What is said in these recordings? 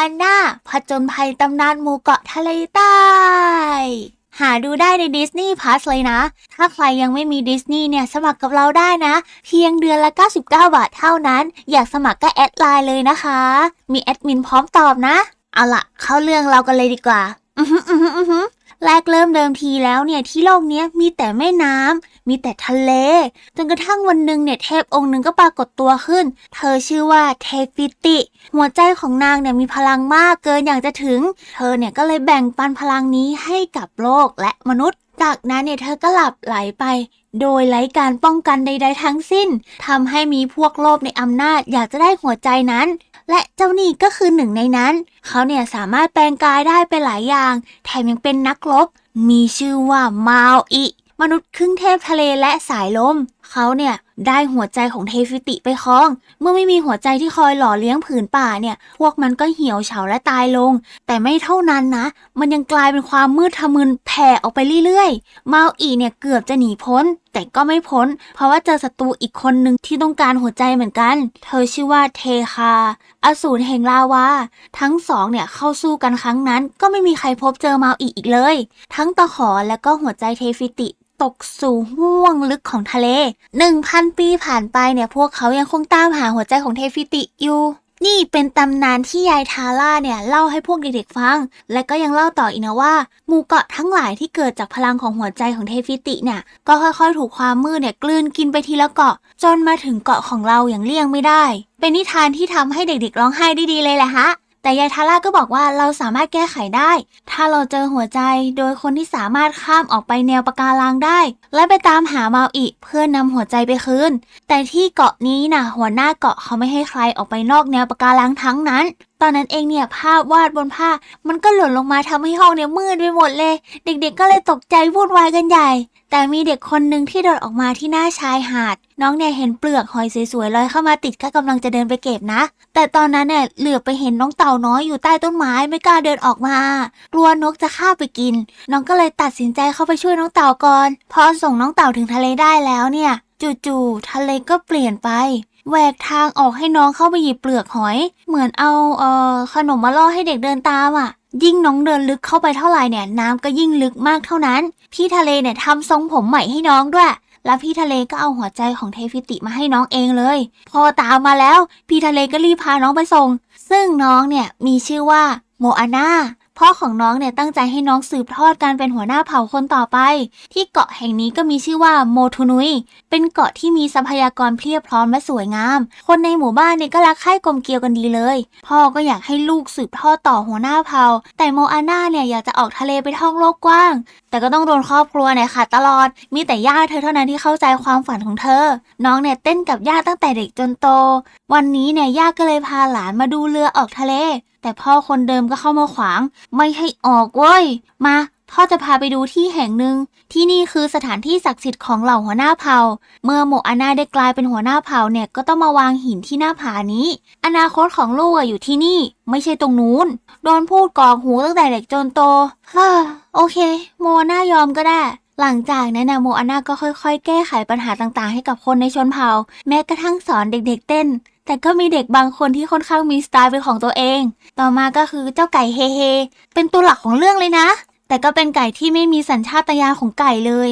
อันนาผจญภัยตำนานหมู่เกาะทะเลใต้ หาดูได้ในดิสนีย์พาสเลยนะ ถ้าใครยังไม่มีดิสนีย์เนี่ยสมัครกับเราได้นะ เพียงเดือนละ 99 บาทเท่านั้น อยากสมัครก็แอดไลน์เลยนะคะ มีแอดมินพร้อมตอบนะ เอาละเข้าเรื่องเรากันเลยดีกว่า อือหืออือหืออือหื แรกเริ่มเดิมทีแล้วเนี่ยที่โลกนี้มีแต่แม่น้ำมีแต่ทะเล จนกระทั่งวันหนึ่งเนี่ยเทพองค์หนึ่งก็ปรากฏตัวขึ้น เธอชื่อว่าเทฟิติ หัวใจของนางเนี่ยมีพลังมากเกินอย่างจะถึง เธอเนี่ยก็เลยแบ่งปันพลังนี้ให้กับโลกและมนุษย์ จากนั้นเนี่ยเธอก็หลับไหลไปโดยไร้การป้องกันใด ๆ ทั้งสิ้นทำให้มีพวกโลภในอำนาจอยากจะได้หัวใจนั้น และเจ้านี่ก็คือหนึ่งในนั้น เขาเนี่ยสามารถแปลงกายได้ไปหลายอย่าง แถมยังเป็นนักรบ มีชื่อว่ามาโออิมนุษย์ครึ่งเทพทะเลและสายลม เขาเนี่ย ได้หัวใจของเทฟิติไปครอง เมื่อไม่มีหัวใจที่คอยหล่อเลี้ยงผืนป่าเนี่ย พวกมันก็เหี่ยวเฉาและตายลง แต่ไม่เท่านั้นนะ มันยังกลายเป็นความมืดทะมึนแผ่ออกไปเรื่อยๆมาอีเนี่ยเกือบจะหนีพ้น แต่ก็ไม่พ้น เพราะว่าเจอศัตรูอีกคนหนึ่งที่ต้องการหัวใจเหมือนกัน เธอชื่อว่าเทคา อสูรแห่งลาวา ทั้งสองเนี่ยเข้าสู้กันครั้งนั้น ก็ไม่มีใครพบเจอมาอีอีกเลย ทั้งตะขอและก็หัวใจเทฟิติ ตกสู่ห้วงลึกของทะเล 1,000 ปีผ่านไปเนี่ยพวกเขายังคงตามหาหัวใจของเทฟิติอยู่นี่เป็นตำนานที่ยายทาร่าเนี่ยเล่าให้พวกเด็กๆฟัง และก็ยังเล่าต่ออีกนะว่าหมู่เกาะทั้งหลายที่เกิดจากพลังของหัวใจของเทฟิติเนี่ย ก็ค่อยๆ ถูกความมืดเนี่ยกลืนกินไปทีละเกาะ จนมาถึงเกาะของเราอย่างเลี่ยงไม่ได้ เป็นนิทานที่ทำให้เด็กๆร้องไห้ได้ดีเลยแหละฮะ แต่ยายทาร่าก็บอกว่าเราสามารถแก้ไขได้ ถ้าเราเจอหัวใจโดยคนที่สามารถข้ามออกไปแนวปะการังได้ และไปตามหาเมาอีเพื่อนำหัวใจไปคืน แต่ที่เกาะนี้นะหัวหน้าเกาะเขาไม่ให้ใครออกไปนอกแนวปะการังทั้งนั้น อนนั้นเองเนี่ยภาพวาดบนผ้า มันก็หล่นลงมาทำให้ห้องเนี่ยมืดไปหมดเลย เด็กๆก็เลยตกใจวุ่นวายกันใหญ่ แต่มีเด็กคนหนึ่งที่เดินออกมาที่หน้าชายหาด น้องเนี่ยเห็นเปลือกหอยสวยๆลอยเข้ามาติดก็กำลังจะเดินไปเก็บนะ แต่ตอนนั้นเนี่ยเหลือบไปเห็นน้องเต่าน้อยอยู่ใต้ต้นไม้ไม่กล้าเดินออกมา กลัวนกจะฆ่าไปกิน น้องก็เลยตัดสินใจเข้าไปช่วยน้องเต่าก่อนพอส่งน้องเต่าถึงทะเลได้แล้วเนี่ย จู่ๆทะเลก็เปลี่ยนไป แหวกทางออกให้น้องเข้าไปหยิบเปลือกหอย เหมือนเอาเอ่อขนมมาล่อให้เด็กเดินตามอะ ยิ่งน้องเดินลึกเข้าไปเท่าไหร่เนี่ยน้ำก็ยิ่งลึกมากเท่านั้น พี่ทะเลเนี่ยทำทรงผมใหม่ให้น้องด้วย แล้วพี่ทะเลก็เอาหัวใจของเทฟิติมาให้น้องเองเลย พอตามมาแล้ว พี่ทะเลก็รีบพาน้องไปส่ง ซึ่งน้องเนี่ยมีชื่อว่าโมอาน่า พ่อของน้องเนี่ยตั้งใจให้น้องสืบทอดการเป็นหัวหน้าเผ่าคนต่อไป ที่เกาะแห่งนี้ก็มีชื่อว่าโมทูนุย เป็นเกาะที่มีทรัพยากรเพียบพร้อมและสวยงาม คนในหมู่บ้านเนี่ยก็รักใคร่กลมเกลียวกันดีเลย พ่อก็อยากให้ลูกสืบทอดต่อหัวหน้าเผ่า แต่โมอาน่าเนี่ยอยากจะออกทะเลไปท่องโลกกว้าง แต่ก็ต้องโดนครอบครัวเนี่ยค่ะตลอด มีแต่ย่าเธอเท่านั้นที่เข้าใจความฝันของเธอ น้องเนี่ยเต้นกับย่าตั้งแต่เด็กจนโต วันนี้เนี่ยย่าก็เลยพาหลานมาดูเรือออกทะเล แต่พ่อคนเดิมก็เข้ามาขวาง ไม่ให้ออกเว้ย มาพ่อจะพาไปดูที่แห่งหนึ่ง ที่นี่คือสถานที่ศักดิ์สิทธิ์ของเหล่าหัวหน้าเผ่า เมื่อโมอานาได้กลายเป็นหัวหน้าเผ่าเนี่ยก็ต้องมาวางหินที่หน้าผานี้ อนาคตของลูกอะอยู่ที่นี่ ไม่ใช่ตรงนู้น โดนพูดกอกหูตั้งแต่เด็กจนโตฮ่าโอเค โมอานายอมก็ได้ หลังจากนั้นนะโมอานาก็ค่อยๆ แก้ไขปัญหาต่างๆ ให้กับคนในชนเผ่า แม้กระทั่งสอนเด็กๆเต้น แต่ก็มีเด็กบางคนที่ค่อนข้างมีสไตล์เป็นของตัวเอง ต่อมาก็คือเจ้าไก่เฮเฮ เป็นตัวหลักของเรื่องเลยนะ แต่ก็เป็นไก่ที่ไม่มีสัญชาตญาณของไก่เลย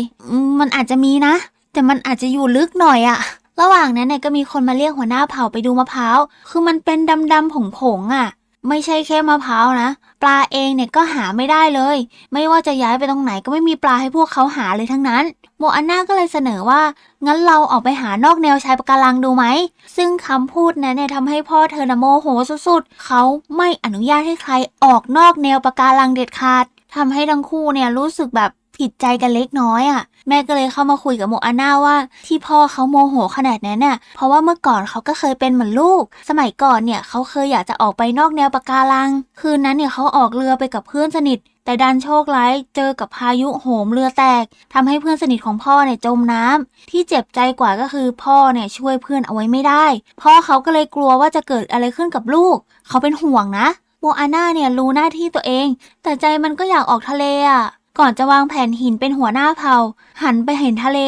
มมันอาจจะมีนะ แต่มันอาจจะอยู่ลึกหน่อยอะระหว่างนั้นเนี่ยก็มีคนมาเรียกหัวหน้าเผ่าไปดูมะพร้าว คือมันเป็นดำๆผงๆอะไม่ใช่แค่มะพร้าวนะ ปลาเองเนี่ยก็หาไม่ได้เลย ไม่ว่าจะย้ายไปตรงไหนก็ไม่มีปลาให้พวกเขาหาเลยทั้งนั้น โมอันนาก็เลยเสนอว่า งั้นเราออกไปหานอกแนวชายปะการังดูไหม ซึ่งคำพูดนั้นเนี่ยทำให้พ่อเธอนโมโหสุดๆ เขาไม่อนุญาตให้ใครออกนอกแนวปะการังเด็ดขาดทำให้ทั้งคู่เนี่ยรู้สึกแบบผิดใจกันเล็กน้อยอะ่ะ แม่ก็เลยเข้ามาคุยกับโมอาน่าว่า ที่พ่อเขาโมโหขนาดนั้นน่ะเพราะว่าเมื่อก่อนเขาก็เคยเป็นเหมือนลูก สมัยก่อนเนี่ยเขาเคยอยากจะออกไปนอกแนวปะการัง คืนนั้นเนี่ยเขาออกเรือไปกับเพื่อนสนิท แต่ดันโชคร้ายเจอกับพายุโหมเรือแตกทำให้เพื่อนสนิทของพ่อเนี่ยจมน้ำที่เจ็บใจกว่าก็คือพ่อเนี่ยช่วยเพื่อนเอาไว้ไม่ได้ พ่อเขาก็เลยกลัวว่าจะเกิดอะไรขึ้นกับลูก เขาเป็นห่วงนะโมอาน่าเนี่ยรู้หน้าที่ตัวเอง แต่ใจมันก็อยากออกทะเลอะ ก่อนจะวางแผ่นหินเป็นหัวหน้าเผ่า หันไปเห็นทะเล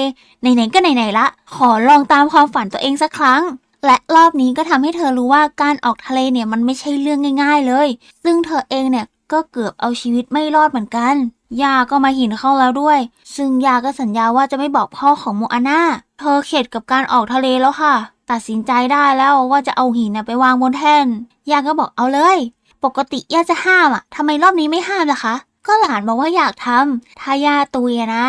ไหนๆก็ไหนๆละ ขอลองตามความฝันตัวเองสักครั้ง และรอบนี้ก็ทำให้เธอรู้ว่าการออกทะเลเนี่ยมันไม่ใช่เรื่องง่าย ๆเลย ซึ่งเธอเองเนี่ยก็เกือบเอาชีวิตไม่รอดเหมือนกันยาก็มาหินเข้าแล้วด้วย ซึ่งยาก็สัญญาว่าจะไม่บอกพ่อของโมอาน่า เธอเข็ดกับการออกทะเลแล้วค่ะ ตัดสินใจได้แล้วว่าจะเอาหินน่ะไปวางบนแท่น ยาก็บอกเอาเลย ปกติยาจะห้ามอะทำไมรอบนี้ไม่ห้ามล่ะคะ ก็หลานบอกว่าอยากทำถ้าย่าตุยอะนะ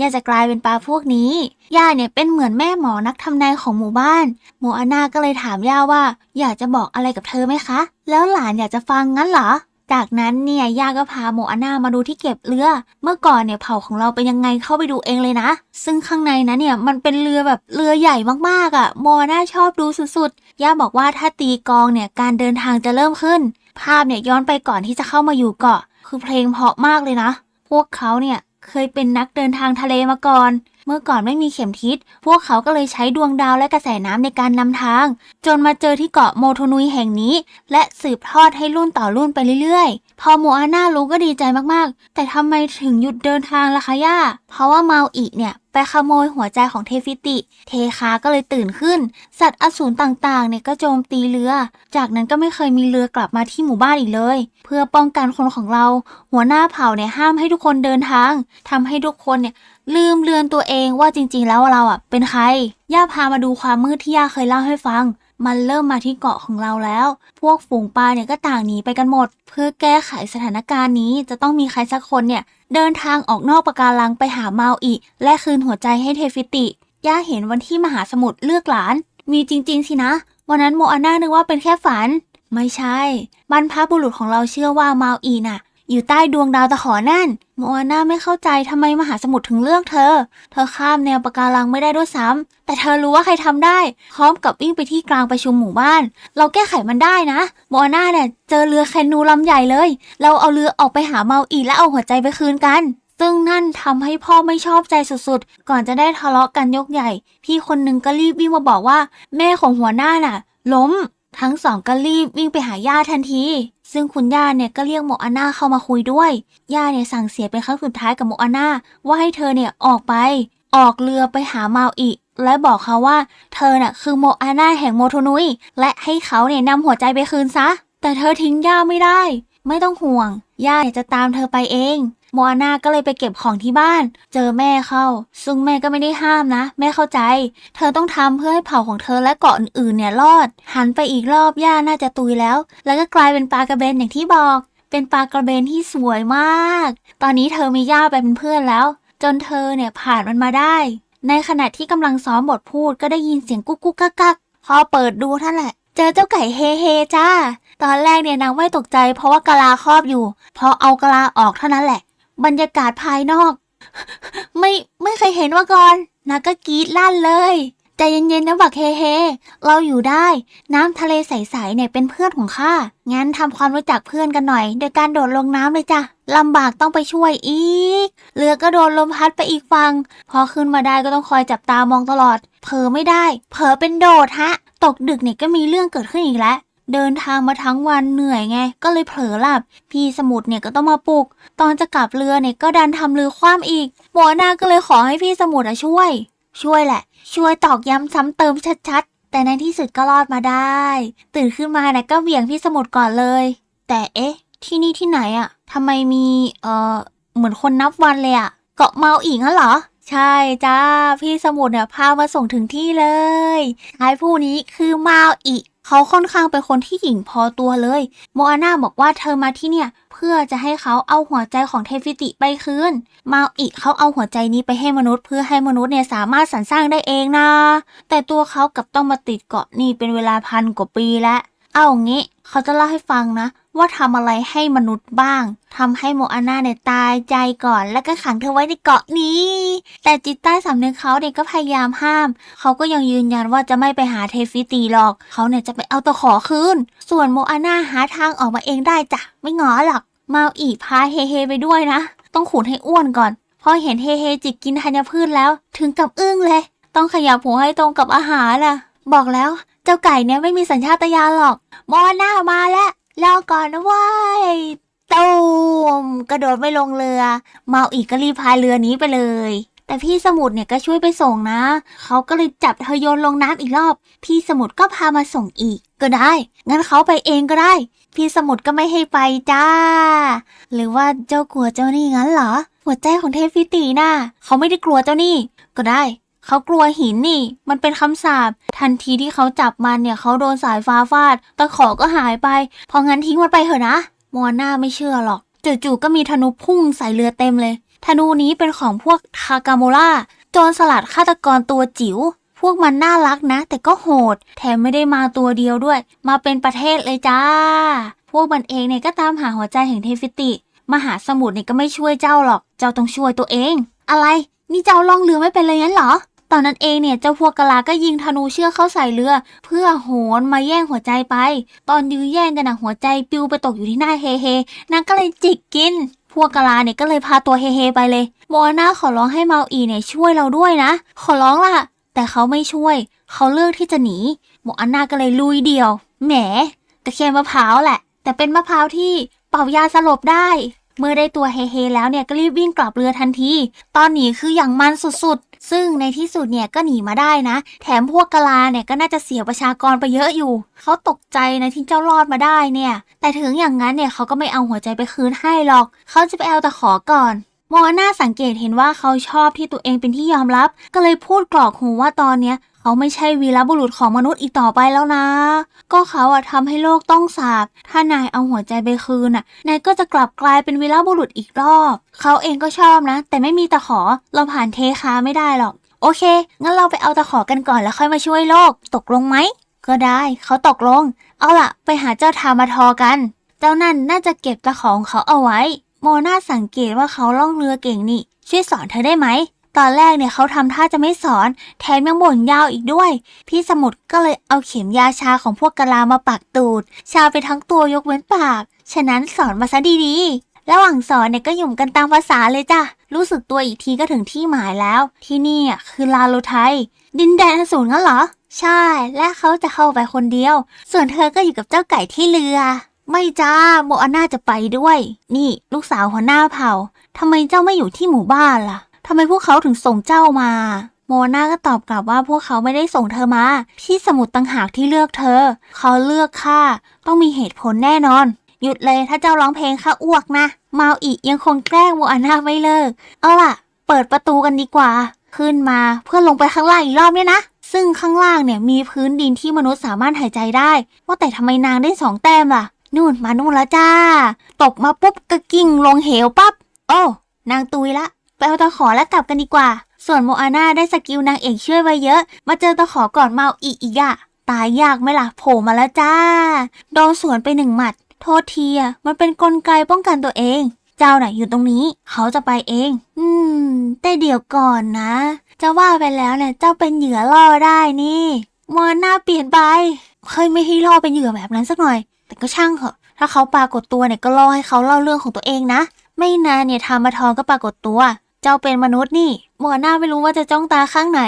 ย่าจะกลายเป็นปลาพวกนี้ ย่าเนี่ยเป็นเหมือนแม่หมอนักทำนายของหมู่บ้านโมอานาก็เลยถามย่าว่า อยากจะบอกอะไรกับเธอไหมคะ แล้วหลานอยากจะฟังงั้นเหรอ จากนั้นเนี่ยย่าก็พาโมอานามาดูที่เก็บเรือ เมื่อก่อนเนี่ยเผ่าของเราเป็นยังไงเข้าไปดูเองเลยนะ ซึ่งข้างในนั้นเนี่ยมันเป็นเรือแบบเรือใหญ่มากๆอะ่ะ โมอาน่าชอบดูสุดๆ ย่าบอกว่าถ้าตีกองเนี่ยการเดินทางจะเริ่มขึ้น ภาพเนี่ยย้อนไปก่อนที่จะเข้ามาอยู่เกาะ คือเพลงเพราะมากเลยนะ พวกเขาเนี่ยเคยเป็นนักเดินทางทะเลมาก่อน เมื่อก่อนไม่มีเข็มทิศ พวกเขาก็เลยใช้ดวงดาวและกระแสน้ำในการนำทาง จนมาเจอที่เกาะโมโทนุยแห่งนี้ และสืบทอดให้รุ่นต่อรุ่นไปเรื่อย พอโมอาน่ารู้ก็ดีใจมากๆ แต่ทำไมถึงหยุดเดินทางล่ะคะย่า เพราะว่าเมาอีเนี่ยไปขโมยหัวใจของเทฟิติ เทคาก็เลยตื่นขึ้น สัตว์อสูรต่างๆเนี่ยก็โจมตีเรือ จากนั้นก็ไม่เคยมีเรือกลับมาที่หมู่บ้านอีกเลย เพื่อป้องกันคนของเรา หัวหน้าเผ่าเนี่ยห้ามให้ทุกคนเดินทางทำให้ทุกคนเนี่ยลืมเลือนตัวเองว่าจริงๆ แล้วเราอะเป็นใคร ย่าพามาดูความมืดที่ย่าเคยเล่าให้ฟัง มันเริ่มมาที่เกาะของเราแล้ว พวกฝูงปลาเนี่ยก็ต่างหนีไปกันหมด เพื่อแก้ไขสถานการณ์นี้จะต้องมีใครสักคนเนี่ย เดินทางออกนอกปะการังไปหาเมาอีและคืนหัวใจให้เทฟิติ ย่าเห็นวันที่มหาสมุทรเลือกหลาน มีจริง ๆ สินะ วันนั้นโมอาน่านึกว่าเป็นแค่ฝัน ไม่ใช่บรรพบุรุษของเราเชื่อว่าเมาอีน่ะ อยู่ใต้ดวงดาวตะขอนั่นโมอาน่าไม่เข้าใจทำไมมหาสมุทรถึงเลือกเธอ เธอข้ามแนวปะการังไม่ได้ด้วยซ้ำ แต่เธอรู้ว่าใครทำได้ พร้อมกับวิ่งไปที่กลางประชุมหมู่บ้าน เราแก้ไขมันได้นะ โมอาน่าเนี่ยเจอเรือแคนูลำใหญ่เลย เราเอาเรือออกไปหาเมาอีและเอาหัวใจไปคืนกัน ซึ่งนั่นทำให้พ่อไม่ชอบใจสุดๆ ก่อนจะได้ทะเลาะกันยกใหญ่ พี่คนหนึ่งก็รีบวิ่งมาบอกว่า แม่ของหัวหน้าน่ะ ล้ม ทั้งสองก็รีบวิ่งไปหาย่าทันที ซึ่งคุณย่าเนี่ยก็เรียกโมอาน่าเข้ามาคุยด้วย ย่าเนี่ยสั่งเสียเป็นครั้งสุดท้ายกับโมอาน่าว่าให้เธอเนี่ยออกไป ออกเรือไปหาเมาอีและบอกเขาว่า เธอน่ะคือโมอาน่าแห่งโมโทนุยและให้เขาเนี่ยนำหัวใจไปคืนซะ แต่เธอทิ้งย่าไม่ได้ ไม่ต้องห่วง ย่าเนี่ยจะตามเธอไปเอง มอาน่าก็เลยไปเก็บของที่บ้าน เจอแม่เข้า ซึ่งแม่ก็ไม่ได้ห้ามนะ แม่เข้าใจ เธอต้องทำเพื่อให้เผ่าของเธอและเกาะอื่นๆเนี่ยรอด หันไปอีกรอบย่าน่าจะตุยแล้ว แล้วก็กลายเป็นปลากระเบนอย่างที่บอก เป็นปลากระเบนที่สวยมาก ตอนนี้เธอมีย่าไปเป็นเพื่อนแล้ว จนเธอเนี่ยผ่านมันมาได้ ในขณะที่กำลังซ้อมบทพูดก็ได้ยินเสียงกุ๊กกุ๊กกักกักพอเปิดดูท่านแหละ เจอเจ้าไก่เฮเฮจ้า ตอนแรกเนี่ยนางไม่ตกใจเพราะว่ากะลาครอบอยู่ พอเอากะลาออกเท่านั้นแหละ บรรยากาศภายนอก ไม่ไม่เคยเห็นมาก่อนนาก็กรีดลั่นเลยใจเย็นๆนะบักเฮเฮ เราอยู่ได้ น้ำทะเลใสๆเนี่ยเป็นเพื่อนของข้า งั้นทำความรู้จักเพื่อนกันหน่อย โดยการโดดลงน้ำเลยจ้ะลำบากต้องไปช่วยอีก เรือก็โดนลมพัดไปอีกฝั่ง พอขึ้นมาได้ก็ต้องคอยจับตามองตลอด เผลอไม่ได้ เผลอเป็นโดดฮะ ตกดึกเนี่ยก็มีเรื่องเกิดขึ้นอีกแล้ว เดินทางมาทั้งวันเหนื่อยไง ก็เลยเผลอหลับ พี่สมุทรเนี่ยก็ต้องมาปลุก ตอนจะกลับเรือเนี่ยก็ดันทำเรือคว่ำอีก หมอนาก็เลยขอให้พี่สมุทรอะช่วย ช่วยแหละ ช่วยตอกย้ำซ้ำเติมชัดๆ แต่ในที่สุดก็รอดมาได้ ตื่นขึ้นมานี่ยก็เหวี่ยงพี่สมุทรก่อนเลย แต่เอ๊ะ ที่นี่ที่ไหนอะทำไมมีเอ่อเหมือนคนนับวันเลยอะเกาะเมาอีกงั้นเหรอ ใช่จ้า พี่สมุทรเนี่ยพามาส่งถึงที่เลยชายผู้นี้คือมาอีเขาค่อนข้างเป็นคนที่หญิงพอตัวเลย โมอาน่าบอกว่าเธอมาที่เนี่ย เพื่อจะให้เขาเอาหัวใจของเทฟิติไปคืน มาอีเขาเอาหัวใจนี้ไปให้มนุษย์ เพื่อให้มนุษย์เนี่ยสามารถสรรสร้างได้เองนะ แต่ตัวเขากลับต้องมาติดเกาะนี่เป็นเวลาพันกว่าปีแล้ว เอางี้เขาจะเล่าให้ฟังนะ ว่าทำอะไรให้มนุษย์บ้างทำให้โมอาน่าเนี่ยตายใจก่อน แล้วก็ขังเธอไว้ในเกาะนี้ แต่จิตใต้สำนึกเขาเด็กก็พยายามห้าม เขาก็ยังยืนยันว่าจะไม่ไปหาเทฟิตีหรอก เขาเนี่ยจะไปเอาตะขอคืน ส่วนโมอาน่าหาทางออกมาเองได้จ้ะ ไม่งอหรอก มาอีพาเฮเฮไปด้วยนะ ต้องขูดให้อ้วนก่อน พอเห็นเฮเฮจิกกินธัญพืชแล้ว ถึงกับอึ้งเลย ต้องขยับหัวให้ตรงกับอาหารล่ะ บอกแล้ว เจ้าไก่เนี่ยไม่มีสัญชาตญาณหรอก โมอาน่ามาแล้ว รอก่อนนะว้ยตูมกระโดดไม่ลงเรือ เมาอีกก็รีบพายเรือนี้ไปเลย แต่พี่สมุทรเนี่ยก็ช่วยไปส่งนะ เขาก็เลยจับเธอโยนลงน้ำอีกรอบ พี่สมุทรก็พามาส่งอีก ก็ได้ งั้นเขาไปเองก็ได้ พี่สมุทรก็ไม่ให้ไปจ้า หรือว่าเจ้ากลัวเจ้านี่งั้นเหรอ หัวใจของเทพฟิตีน่ะเขาไม่ได้กลัวเจ้านี่ ก็ได้ เขากลัวหินนี่ มันเป็นคำสาป ทันทีที่เขาจับมันเนี่ยเขาโดนสายฟ้าฟาด ตะขอก็หายไป พองั้นทิ้งมันไปเถอะนะ มอน่าไม่เชื่อหรอก จู่ๆก็มีธนูพุ่งใส่เรือเต็มเลย ธนูนี้เป็นของพวกทากาโมล่าโจรสลัดฆาตกรตัวจิ๋ว พวกมันน่ารักนะ แต่ก็โหด แถมไม่ได้มาตัวเดียวด้วย มาเป็นประเทศเลยจ้า พวกมันเองเนี่ยก็ตามหาหัวใจแห่งเทฟิติ มหาสมุทรเนี่ยก็ไม่ช่วยเจ้าหรอก เจ้าต้องช่วยตัวเอง อะไร นี่เจ้าล่องเรือไม่เป็นเลยงั้นเหรอ ตอนนั้นเองเนี่ยเจ้าพวกกะลาก็ยิงธนูเชือกเข้าใส่เรือ เพื่อโหนมาแย่งหัวใจไป ตอนยื้อแย่งกันนะหัวใจปิวไปตกอยู่ที่หน้าเฮเฮนางก็เลยจิกกิน พวกกะลาเนี่ยก็เลยพาตัวเฮเฮไปเลยโมอาน่าขอร้องให้เมาอีเนี่ยช่วยเราด้วยนะ ขอร้องล่ะ แต่เขาไม่ช่วย เขาเลือกที่จะหนีโมอาน่าก็เลยลุยเดียว แหมตะเคียนมะพร้าวแหละ แต่เป็นมะพร้าวที่เป่ายาสลบได้เมื่อได้ตัวเฮเฮแล้วเนี่ยก็รีบวิ่งกลับเรือทันที ตอนหนีคืออย่างมันสุดๆ ซึ่งในที่สุดเนี่ยก็หนีมาได้นะ แถมพวกกะลาเนี่ยก็น่าจะเสียประชากรไปเยอะอยู่ เขาตกใจนะที่เจ้ารอดมาได้เนี่ย แต่ถึงอย่างนั้นเนี่ยเขาก็ไม่เอาหัวใจไปคืนให้หรอก เขาจะไปเอาตะขอก่อนโมอาน่าสังเกตเห็นว่าเขาชอบที่ตัวเองเป็นที่ยอมรับ ก็เลยพูดกรอกหูว่าตอนเนี้ย เขาไม่ใช่วีรบุรุษของมนุษย์อีกต่อไปแล้วนะ ก็เขาอะทำให้โลกต้องสาบ ถ้านายเอาหัวใจไปคืนอะนายก็จะกลับกลายเป็นวีรบุรุษอีกรอบ เขาเองก็ชอบนะ แต่ไม่มีตะขอ เราผ่านเทคาไม่ได้หรอก โอเค งั้นเราไปเอาตะขอกันก่อนแล้วค่อยมาช่วยโลก ตกลงไหม ก็ได้ เขาตกลง เอาล่ะ ไปหาเจ้าทามาทอกัน เจ้านั่นน่าจะเก็บตะขอของเขาเอาไว้ โมนาสังเกตว่าเขาล่องเรือเก่งนี่ ช่วยสอนเธอได้ไหม ตอนแรกเนี่ยเขาทำท่าจะไม่สอน แถมยังบ่นยาวอีกด้วย พี่สมุทรก็เลยเอาเข็มยาชาของพวกกะลามาปักตูด ชาไปทั้งตัวยกเว้นปาก ฉะนั้นสอนมาซะดีๆ ระหว่างสอนเนี่ยก็หยุ่มกันตามภาษาเลยจ้ะ รู้สึกตัวอีกทีก็ถึงที่หมายแล้ว ที่นี่อะคือลาโลไทย ดินแดนอสูรงั้นเหรอ ใช่ และเขาจะเข้าไปคนเดียว ส่วนเธอก็อยู่กับเจ้าไก่ที่เรือ ไม่จ้าโมอาน่าจะไปด้วย นี่ ลูกสาวหัวหน้าเผ่าทำไมเจ้าไม่อยู่ที่หมู่บ้านล่ะ ทำไมพวกเขาถึงส่งเจ้ามา โมนาก็ตอบกลับว่าพวกเขาไม่ได้ส่งเธอมา พี่สมุทรต่างหากที่เลือกเธอ เขาเลือกข้าต้องมีเหตุผลแน่นอน หยุดเลยถ้าเจ้าร้องเพลงข้าอ้วกนะ เมาอียังคงแกล้งโมอาน่าไม่เลิก เอาล่ะ เปิดประตูกันดีกว่า ขึ้นมาเพื่อลงไปข้างล่างอีกรอบเนี่ยนะซึ่งข้างล่างเนี่ยมีพื้นดินที่มนุษย์สามารถหายใจได้ ว่าแต่ทำไมนางได้สองแต้มล่ะ นู่นมานู่นแล้วจ้า ตกมาปุ๊บก็กิ้งลงเหวปั๊บ โอ้ นางตุยละ ไปเอาตะขอแล้วกลับกันดีกว่า ส่วนโมอาน่าได้สกิลนางเอกช่วยไว้เยอะ มาเจอตะขอก่อนเมาอีกอีกอะตายยากไหมล่ะโผล่มาแล้วจ้า โดนสวนไปหนึ่งหมัด โทษทีอะมันเป็นกลไกป้องกันตัวเอง เจ้าน่ะอยู่ตรงนี้ เขาจะไปเอง อืม แต่เดี๋ยวก่อนนะ จะว่าไปแล้วเนี่ยเจ้าเป็นเหยื่อล่อได้นี่โมอาน่าเปลี่ยนไปเคยไม่ให้ล่อเป็นเหยื่อแบบนั้นสักหน่อย แต่ก็ช่างเถอะ ถ้าเขาปรากฏตัวเนี่ยก็ล่อให้เขาเล่าเรื่องของตัวเองนะ ไม่นานเนี่ยธรรมทองก็ปรากฏตัว เจ้าเป็นมนุษย์นี่หมอหน้าไม่รู้ว่าจะจ้องตาข้างไหน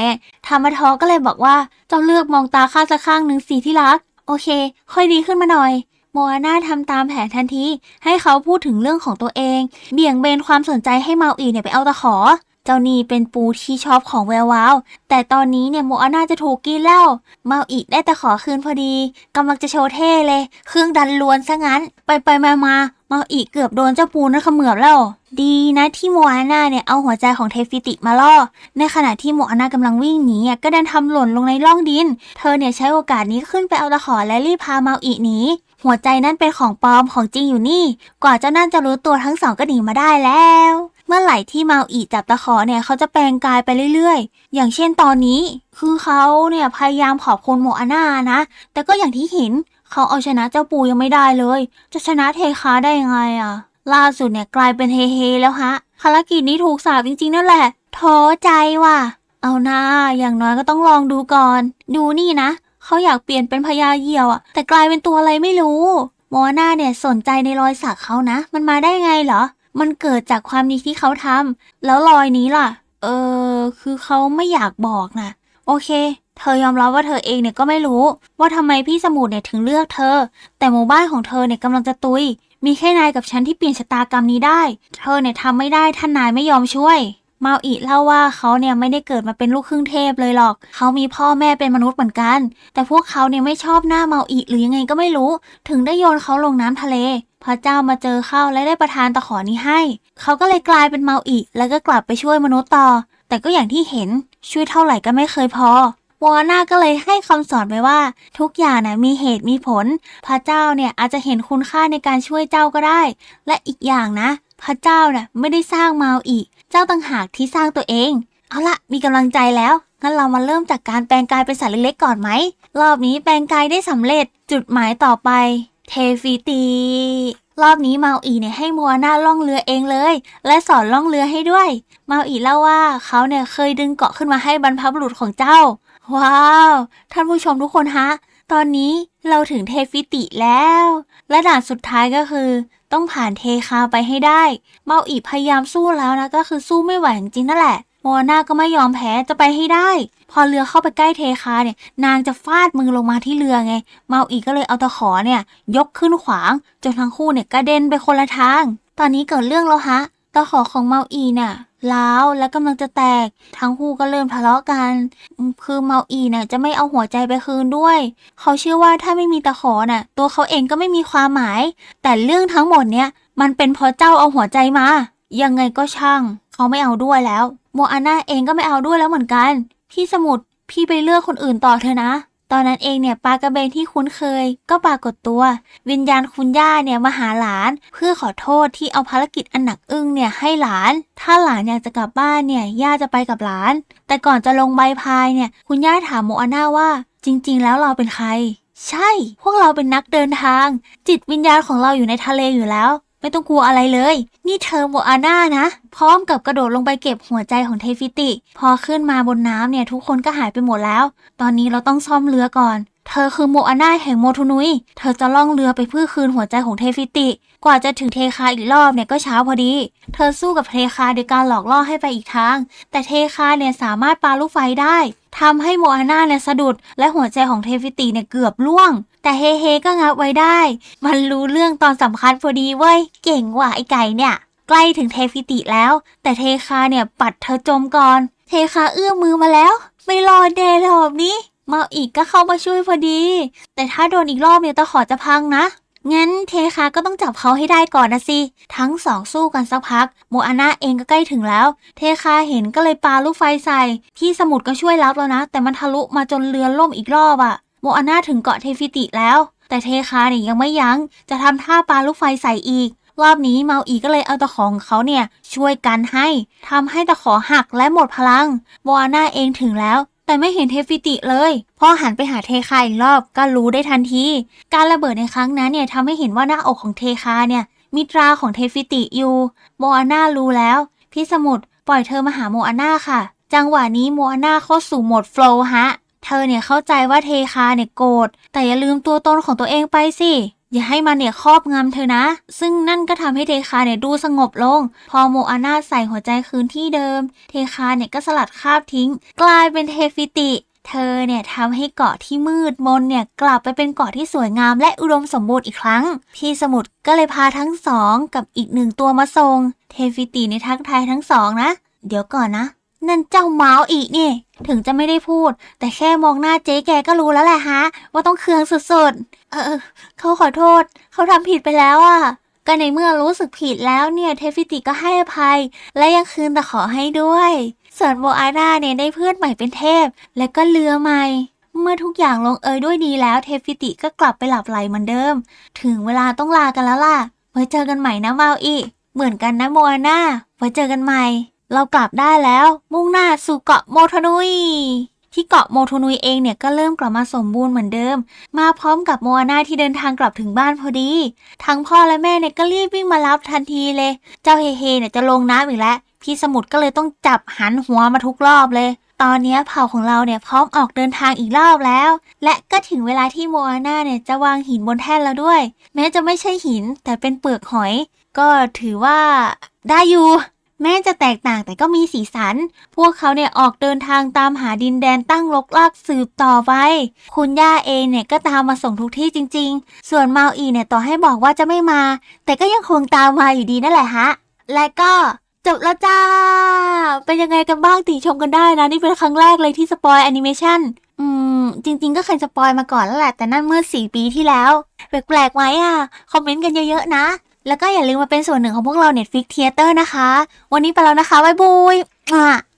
ธรรมทอก็เลยบอกว่าเจ้าเลือกมองตาข้างสักข้างหนึ่งสีที่รัก โอเค ค่อยดีขึ้นมาหน่อยโมอาน่าทำตามแผนทันที ให้เขาพูดถึงเรื่องของตัวเอง เบี่ยงเบนความสนใจให้เมาอีเนี่ยไปเอาตะขอ เจ้านี่เป็นปูที่ชอบของแวววาว แต่ตอนนี้เนี่ยโมอาน่าจะถูกกินแล้ว เมาอีได้ตะขอคืนพอดีกำลังจะโชว์เท่เลย เครื่องดันลวนซะงั้น ไปไปมามา มาอีเกือบโดนเจ้าปูนั่นเขมือบแล้ว ดีนะที่โมอาน่าเนี่ยเอาหัวใจของเทฟิติมาล่อ ในขณะที่โมอาน่ากำลังวิ่งหนีอะก็ดันทำหล่นลงในร่องดิน เธอเนี่ยใช้โอกาสนี้ขึ้นไปเอาตะขอและรีบพาเมาอีหนี หัวใจนั่นเป็นของปลอมของจริงอยู่นี่ กว่าเจ้านั่นจะรู้ตัวทั้งสองก็หนีมาได้แล้ว เมื่อไหร่ที่เมาอีจับตะขอเนี่ยเขาจะแปลงกายไปเรื่อยๆ อย่างเช่นตอนนี้ คือเขาเนี่ยพยายามขอบคุณโมอาน่านะ แต่ก็อย่างที่เห็น เขาเอาชนะเจ้าปูยังไม่ได้เลย จะชนะเทคาได้ยังไงอะล่าสุดเนี่ยกลายเป็นเฮเฮแล้วฮะ ภารกิจนี้ถูกสาบจริงๆนั่นแหละท้อใจว่ะ เอาหน้าอย่างน้อยก็ต้องลองดูก่อน ดูนี่นะ เขาอยากเปลี่ยนเป็นพญาเหยี่ยวอะแต่กลายเป็นตัวอะไรไม่รู้มอาน่าเนี่ยสนใจในรอยสักเขานะ มันมาได้ไงเหรอ มันเกิดจากความดีที่เขาทำแล้วรอยนี้ล่ะ เออ คือเขาไม่อยากบอกนะ โอเค เธอยอมรับว่าเธอเองเนี่ยก็ไม่รู้ ว่าทำไมพี่สมุทรเนี่ยถึงเลือกเธอ แต่หมู่บ้านของเธอเนี่ยกำลังจะตุย มีแค่นายกับฉันที่เปลี่ยนชะตากรรมนี้ได้ เธอเนี่ยทำไม่ได้ถ้านนายไม่ยอมช่วยเมาอีเล่าว่าเขาเนี่ยไม่ได้เกิดมาเป็นลูกครึ่งเทพเลยหรอก เขามีพ่อแม่เป็นมนุษย์เหมือนกัน แต่พวกเขาเนี่ยไม่ชอบหน้าเมาอีหรือยังไงก็ไม่รู้ ถึงได้โยนเขาลงน้ำทะเล พระเจ้ามาเจอเข้าและได้ประทานตะขอนี้ให้ เขาก็เลยกลายเป็นเมาอีแล้วก็กลับไปช่วยมนุษย์ต่อ แต่ก็อย่างที่เห็นช่วยเท่าไหร่ก็ไม่เคยพอวอน่าก็เลยให้คำสอนไปว่า ทุกอย่างนะมีเหตุมีผล พระเจ้าเนี่ยอาจจะเห็นคุณค่าในการช่วยเจ้าก็ได้ และอีกอย่างนะ พระเจ้าน่ะไม่ได้สร้างเมาอีก เจ้าต่างหากที่สร้างตัวเอง เอาละมีกำลังใจแล้วงั้นเรามาเริ่มจากการแปลงกายเป็นสัตว์เล็กๆก่อนไหมรอบนี้แปลงกายได้สำเร็จจุดหมายต่อไป เทฟิตี รอบนี้เมาอีเนี่ยให้มัวหน้าล่องเรือเองเลย และสอนล่องเรือให้ด้วย เมาอีเล่าว่าเขาเนี่ยเคยดึงเกาะขึ้นมาให้บรรพบุรุษของเจ้า ว้าว ท่านผู้ชมทุกคนฮะ ตอนนี้เราถึงเทฟิติแล้ว และด่านสุดท้ายก็คือ ต้องผ่านเทคาไปให้ได้ เมาอีพยายามสู้แล้วนะก็คือสู้ไม่ไหวจริงนั่นแหละ โมอาน่าก็ไม่ยอมแพ้จะไปให้ได้ พอเรือเข้าไปใกล้เทคาเนี่ยนางจะฟาดมือลงมาที่เรือไง เมาอีก็เลยเอาตะขอเนี่ย ยกขึ้นขวางจนทั้งคู่เนี่ยกระเด็นไปคนละทาง ตอนนี้เกิดเรื่องแล้วฮะตะขอของเมาอีน่ะล้าวและกำลังจะแตก ทั้งคู่ก็เริ่มทะเลาะกัน คือเมาอีน่ะจะไม่เอาหัวใจไปคืนด้วย เขาเชื่อว่าถ้าไม่มีตะขอน่ะ ตัวเขาเองก็ไม่มีความหมาย แต่เรื่องทั้งหมดเนี่ยมันเป็นเพราะเจ้าเอาหัวใจมา ยังไงก็ช่าง เขาไม่เอาด้วยแล้ว โมอาน่าเองก็ไม่เอาด้วยแล้วเหมือนกัน พี่สมุดพี่ไปเลือกคนอื่นต่อเถอะนะ ตอนนั้นเองเนี่ยปลากระเบนที่คุ้นเคย ก็ปรากฏตัว วิญญาณคุณย่าเนี่ยมาหาหลาน เพื่อขอโทษที่เอาภารกิจอันหนักอึ้งเนี่ยให้หลาน ถ้าหลานอยากจะกลับบ้านเนี่ยย่าจะไปกับหลาน แต่ก่อนจะลงใบพายเนี่ย คุณย่าถามโมอาน่าว่า จริง ๆ แล้วเราเป็นใครใช่ พวกเราเป็นนักเดินทาง จิตวิญญาณของเราอยู่ในทะเลอยู่แล้ว ไม่ต้องกลัวอะไรเลย นี่เธอโมอาน่านะ พร้อมกับกระโดดลงไปเก็บหัวใจของเทฟิติ พอขึ้นมาบนน้ำเนี่ยทุกคนก็หายไปหมดแล้ว ตอนนี้เราต้องซ่อมเรือก่อน เธอคือโมอาน่าแห่งโมทุนุย เธอจะล่องเรือไปเพื่อคืนหัวใจของเทฟิติ กว่าจะถึงเทคาอีกรอบเนี่ยก็เช้าพอดี เธอสู้กับเทคาโดยการหลอกล่อให้ไปอีกทาง แต่เทคาเนี่ยสามารถปาลูกไฟได้ทำให้โมอาน่าเนี่ยสะดุด และหัวใจของเทฟิติเนี่ยเกือบล่วง แต่เฮเฮก็งับไว้ได้ มันรู้เรื่องตอนสำคัญพอดีเว้ย เก่งว่ะไอไก่เนี่ย ใกล้ถึงเทฟิติแล้ว แต่เทคาเนี่ยปัดเธอจมก่อน เทคาเอื้อมมือมาแล้ว ไม่รอดแน่รอบนี้เมาอีกก็เข้ามาช่วยพอดี แต่ถ้าโดนอีกรอบเนี่ยตะขอจะพังนะ งั้นเทคาก็ต้องจับเขาให้ได้ก่อนนะสิ ทั้งสองสู้กันสักพัก โมอาน่าเองก็ใกล้ถึงแล้ว เทคาเห็นก็เลยปาลูกไฟใส่ พี่สมุทรก็ช่วยรับแล้วนะ แต่มันทะลุมาจนเรือล่มอีกรอบอะ โมอาน่าถึงเกาะเทฟิติแล้ว แต่เทคาเนี่ยยังไม่ยัง้ง จะทำท่าปาลูกไฟใส่อีก รอบนี้เมาอีก็เลยเอาตะขอของเขาเนี่ยช่วยกันให้ทำให้ตะขอหักและหมดพลัง โมอาน่าเองถึงแล้วแต่ไม่เห็นเทฟิติเลย พอหันไปหาเทคาอีกรอบก็รู้ได้ทันที การระเบิดในครั้งนั้นเนี่ยทำให้เห็นว่าหน้าอกของเทคาเนี่ยมีตราของเทฟิติอยู่โมอาน่ารู้แล้ว พี่สมุทรปล่อยเธอมาหาโมอาน่าค่ะ จังหวะนี้โมอาน่าเข้าสู่โหมดโฟล์ฮะ เธอเนี่ยเข้าใจว่าเทคาเนี่ยโกรธแต่อย่าลืมตัวตนของตัวเองไปสิอย่าให้มันเนี่ยครอบงำเธอนะ ซึ่งนั่นก็ทำให้เทคาเนี่ยดูสงบลง พอโมอาน่าใส่หัวใจคืนที่เดิม เทคาเนี่ยก็สลัดคาบทิ้ง กลายเป็นเทฟิติ เธอเนี่ยทำให้เกาะที่มืดมนเนี่ยกลับไปเป็นเกาะที่สวยงามและอุดมสมบูรณ์อีกครั้ง พี่สมุทรก็เลยพาทั้งสองกับอีกหนึ่งตัวมาส่ง เทฟิติในทักทายทั้งสองนะ เดี๋ยวก่อนนะ นั่นเจ้าเมาอีกนี่ ถึงจะไม่ได้พูด แต่แค่มองหน้าเจ๊แกก็รู้แล้วแหละฮะ ว่าต้องเคืองสุดๆ เออ เขาขอโทษ เขาทำผิดไปแล้วอะก็ในเมื่อรู้สึกผิดแล้วเนี่ยเทฟิติก็ให้อภัย และยังคืนแต่ขอให้ด้วย ส่วนโมอาน่าเนี่ยได้เพื่อนใหม่เป็นเทพ และก็เรือใหม่ เมื่อทุกอย่างลงเอยด้วยดีแล้วเทฟิติก็กลับไปหลับไหลเหมือนเดิม ถึงเวลาต้องลากันแล้วล่ะ ไว้เจอกันใหม่นะเมาอีเหมือนกันนะโมอาน่าไว้เจอกันใหม่ เรากลับได้แล้ว มุ่งหน้าสู่เกาะโมโทนุย ที่เกาะโมโทนุยเองเนี่ยก็เริ่มกลับมาสมบูรณ์เหมือนเดิม มาพร้อมกับโมอาน่าที่เดินทางกลับถึงบ้านพอดี ทั้งพ่อและแม่เนี่ยก็รีบวิ่งมารับทันทีเลย เจ้าเฮเฮเนี่ยจะลงน้ำอีกแล้วพี่สมุทรก็เลยต้องจับหันหัวมาทุกรอบเลย ตอนนี้เผ่าของเราเนี่ยพร้อมออกเดินทางอีกรอบแล้ว และก็ถึงเวลาที่โมอาน่าเนี่ยจะวางหินบนแท่นแล้วด้วย แม้จะไม่ใช่หินแต่เป็นเปลือกหอย ก็ถือว่าได้อยู่ แม้จะแตกต่างแต่ก็มีสีสัน พวกเขาเนี่ยออกเดินทางตามหาดินแดนตั้งลกลากสืบต่อไป คุณย่าเองเนี่ยก็ตามมาส่งทุกที่จริง ๆ ส่วนเมาอีเนี่ยต่อให้บอกว่าจะไม่มา แต่ก็ยังคงตามมาอยู่ดีนั่นแหละฮะ และก็จบแล้วจ้า เป็นยังไงกันบ้างติชมกันได้นะ นี่เป็นครั้งแรกเลยที่สปอยแอนิเมชันอืม จริง ๆ ก็เคยสปอยมาก่อนแล้วแหละ แต่นั่นเมื่อ 4 ปีที่แล้ว แปลกๆไหมอะ คอมเมนต์กันเยอะ ๆ นะ แล้วก็อย่าลืมมาเป็นส่วนหนึ่งของพวกเรา Netflix Theater นะคะ วันนี้ไปแล้วนะคะบ๊ายบาย